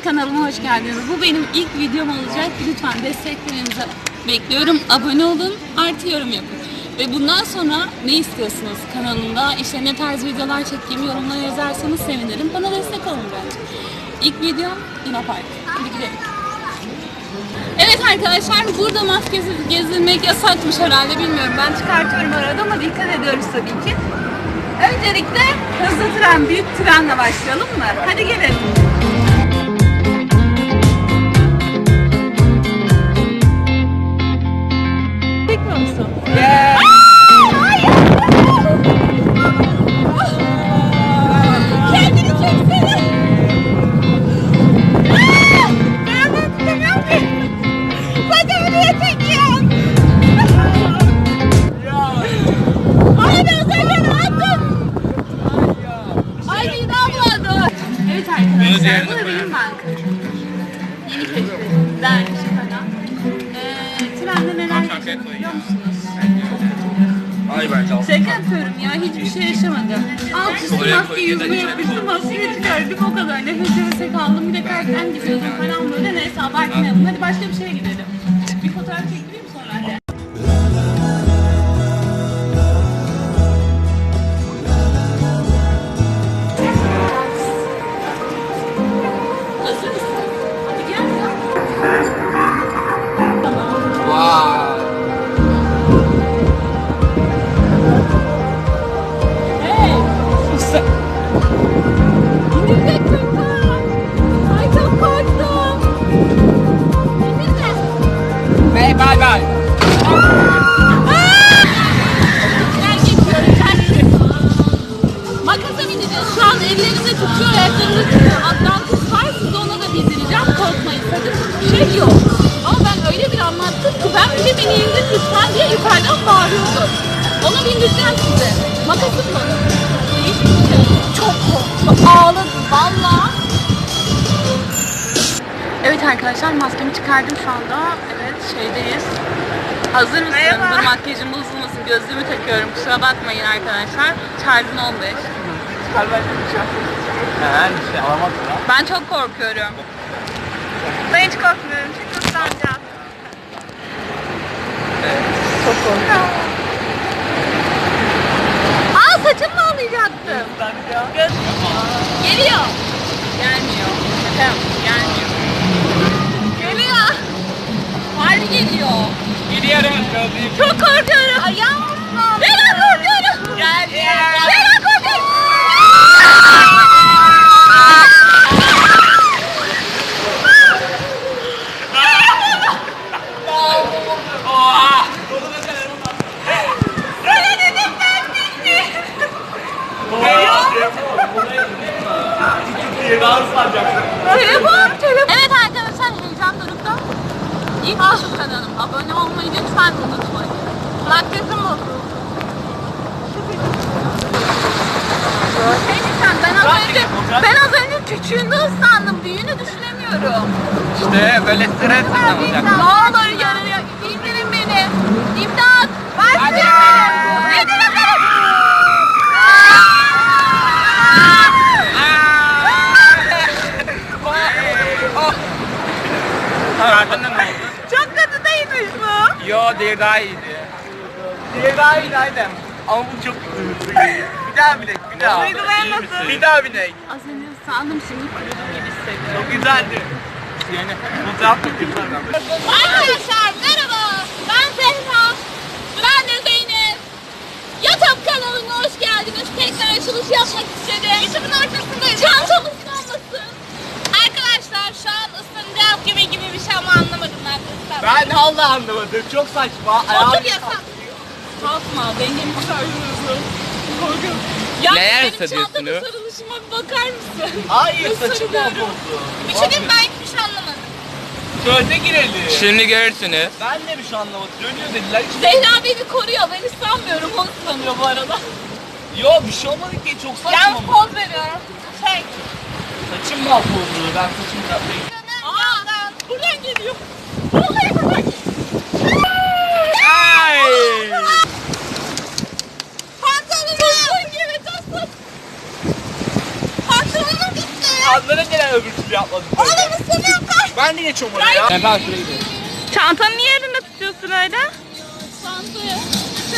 kanalıma hoş geldiniz. Bu benim ilk videom olacak. Lütfen desteklerinizi bekliyorum. Abone olun, artı yorum yapın. Ve bundan sonra ne istiyorsunuz kanalımda? İşte ne tarz videolar çekeyim yorumlara yazarsanız sevinirim. Bana destek olun bence. İlk videom Luna. Hadi gidelim. Evet arkadaşlar burada maskesiz gezilmek yasakmış herhalde bilmiyorum. Ben çıkartıyorum arada ama dikkat ediyoruz tabii ki. Öncelikle hızlı tren, büyük trenle başlayalım mı? Hadi gelin. Şey yaşamadım. Alt üstü maske yüzüme yapıştı maskeyi çıkardım o kadar. Nefes nefese kaldım bir de kalpten gidiyordum falan böyle neyse abartmayalım. Hadi başka bir şeye gidelim. Onu bindireceğim size. Makasım mı? Şey. Çok korktum. Ağladım valla. Evet arkadaşlar maskemi çıkardım şu anda. Evet şeydeyiz. Hazır mısın? Dur makyajım bozulmasın. Gözlüğümü takıyorum. Kusura bakmayın arkadaşlar. 15. Bir şey alamazsın ha. Ben çok korkuyorum. Ben hiç korkmuyorum çünkü ıslanacağım. Çok korkuyorum. Aa saçımı bağlayacaktım. Göz... Geliyor. Gelmiyor. Şaka yaptım. Gelmiyor. Geliyor. Harbi geliyor. Gidiyorum gözlüğüm. Çok korkuyorum. Ayağım ıslandı. Ben korkuyorum. Geldi. Ben korkuyorum. Oha. Öyle dedim ben değil. Daha ıslanacaksın. Telefon, telefon. Evet arkadaşlar heyecan dorukta. İlk YouTube kanalım. Abone olmayı lütfen unutmayın. Makyajım bozuldu. Şey diyeceğim, ben az önce, ben az küçüğünde ıslandım. Büyüğünü düşünemiyorum. İşte böyle stres olacak. Ne olur yarın indirin beni. İmdat. Başlayalım. İndirin beni. Kartında ne oldu? Çok kötü değilmiş bu. Yo diğer daha iyiydi. Diğer daha iyiydi aynen. Ama bu çok kötü. Bir daha binek, bir daha. Duygulanmasın. Bir daha binek. Az önce sandım şimdi kurudum gibi hissediyorum. Çok güzeldi. Yani fotoğraf güzel. Arkadaşlar merhaba. Ben Zehra. Ben de Zeynep. YouTube kanalıma hoş geldiniz. Tekrar açılış yapmak istedim. YouTube'un ortasındayız. Çantam ıslanmasın. Arkadaşlar şu an ıslanacağım gibi gibi bir şey ama anlamadım ben de ıslanmadım. Ben hala anlamadım. Çok saçma. Otur yasak. Kalkma. Dengemi sarıyorsun. Korkuyorum. Ya Neler benim hissediyorsun çantamın sarılışıma bir bakar mısın? Hayır Nasıl saçım sarılıyorum? mahvoldu. Bir şey diyeyim ben hiçbir şey anlamadım. Çölde girelim. Şimdi görürsünüz. Ben de bir şey anlamadım. Dönüyor dediler. Hiç... Zehra beni koruyor. Ben ıslanmıyorum. O ıslanıyor bu arada. Yo bir şey olmadı ki. Çok saçma. Yalnız poz veriyorum. Çek. Saçım mahvoldu. Ben saçımı yapayım. Aa, buradan geliyor. Vallahi buradan geliyor. Anlara gelen öbür türlü yapmadım. Oğlum ısırıyorum kaç. Ben de geçiyorum oraya ya. Ben şuraya gidiyorum. Çantanı niye elinde tutuyorsun öyle? Çantaya.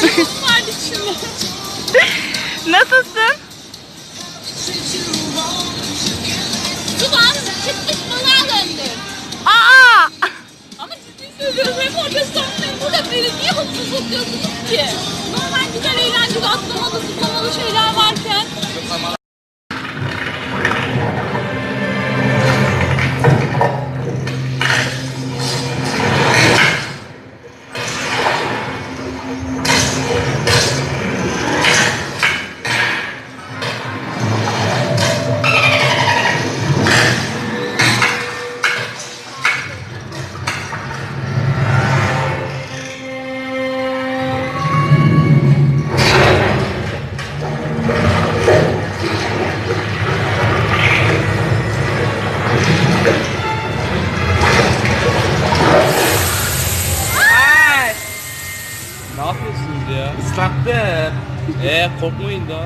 Telefon vardı içinde. Nasılsın? Duman çıkmış bana döndü. Aa! Ama ciddi söylüyorum hem orada sanmıyorum burada beni niye hukuksuz oluyorsunuz ki? Normal güzel eğlenceli atlamalı zıplamalı şeyler varken. Islattım. Ee korkmayın da.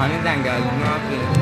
Aniden geldin ne yapıyorsun?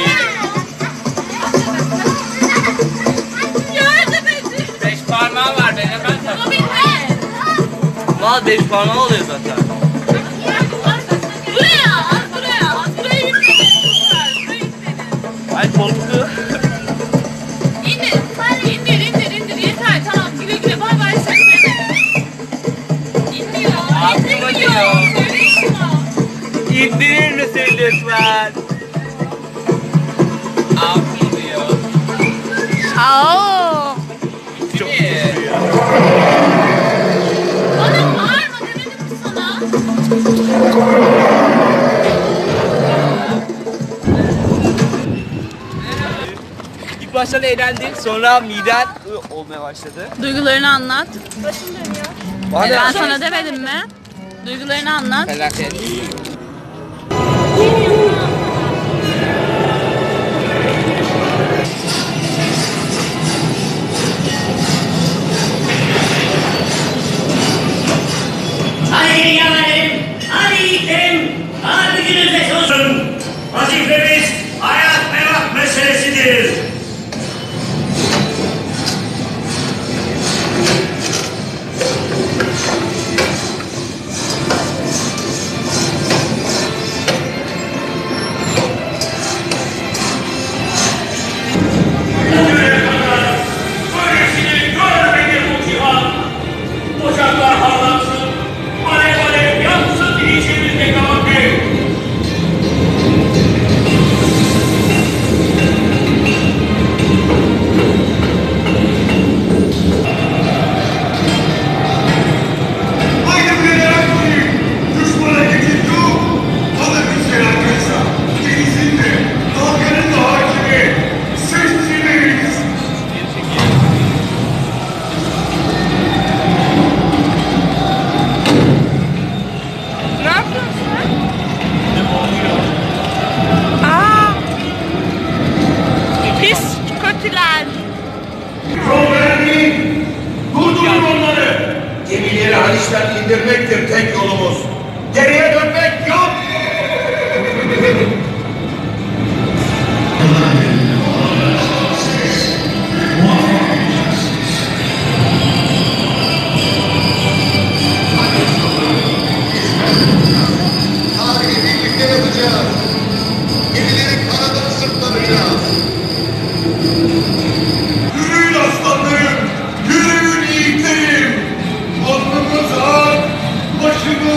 Mal beş parmağı oluyor zaten. Buraya, az buraya, az buraya yüklenin. Ay korktu. İndir, indir, indir, indir. Yeter, tamam. Güle güle, bay bay. Seni sevmedim. İnmiyor, Aklıma geliyor. İndirir misin lütfen? Diyor. Aa! Çok iyi. Bana İlk başta eğlendin sonra miden ı, olmaya başladı. Duygularını anlat. Bana Ben sana demedim mi? Duygularını anlat. Felaket. Hadi yavrum, hadi wọ́n sì fẹ́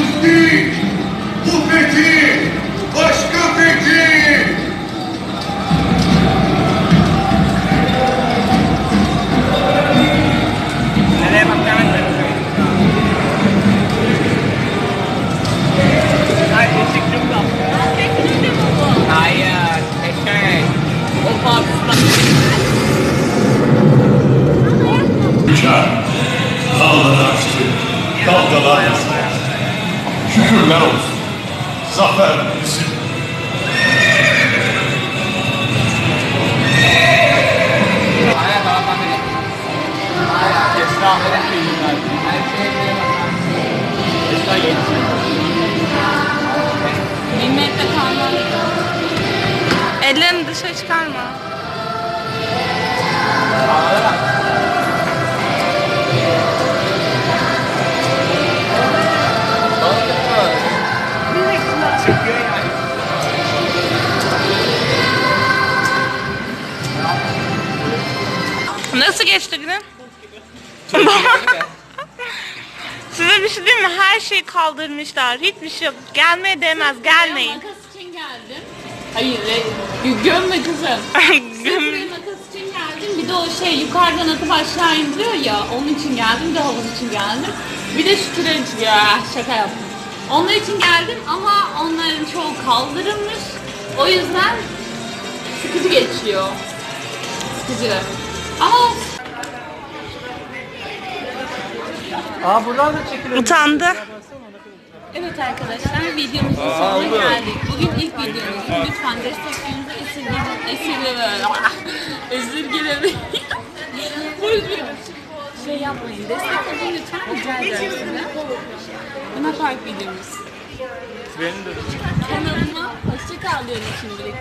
başımız dik. Bu fethi, başka fethi. Nereye bakacağını Şükürler olsun. Zafer bizim. Bilmekte kalmaz. Ellerini dışarı çıkarma. Nasıl geçti günün? Size bir şey diyeyim mi? Her şeyi kaldırmışlar. Hiçbir şey yok. Gelmeye değmez. Gelmeyin. Makas için geldim. Hayır, e, gö- gömme kızım. Buraya makas için geldim. Bir de o şey yukarıdan atıp aşağı indiriyor ya. Onun için geldim. Bir de havuz için geldim. Bir de şu türe ya şaka yaptım. Onlar için geldim ama onların çoğu kaldırılmış. O yüzden sıkıcı geçiyor. Sıkıcı. Ama Aa buradan da çekilir. Utandı. Evet arkadaşlar videomuzun sonuna geldik. Bugün ilk videomuz. Lütfen desteklerinizi esirgemeyin. Esirgemeyin. Esirgemeyin. Bu yüzden şey yapmayın. Destek olun lütfen. Rica ederim size. Luna Park videomuz. Kanalıma hoşça kal diyorum şimdilik.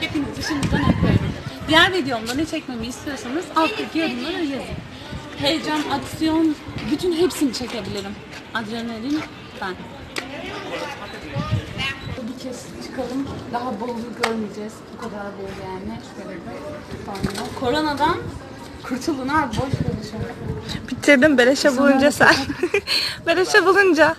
Hepinizi şimdiden öpüyorum. Diğer videomda ne çekmemi istiyorsanız alttaki yorumlara yazın. Heyecan, aksiyon, bütün hepsini çekebilirim. Adrenalin ben. Bir kez çıkalım. Daha bol görmeyeceğiz. Bu kadar bol yani. Şöyle bir. Koronadan kurtulun abi. Boş konuşalım. Bitirdim beleşe bulunca sen. beleşe bulunca.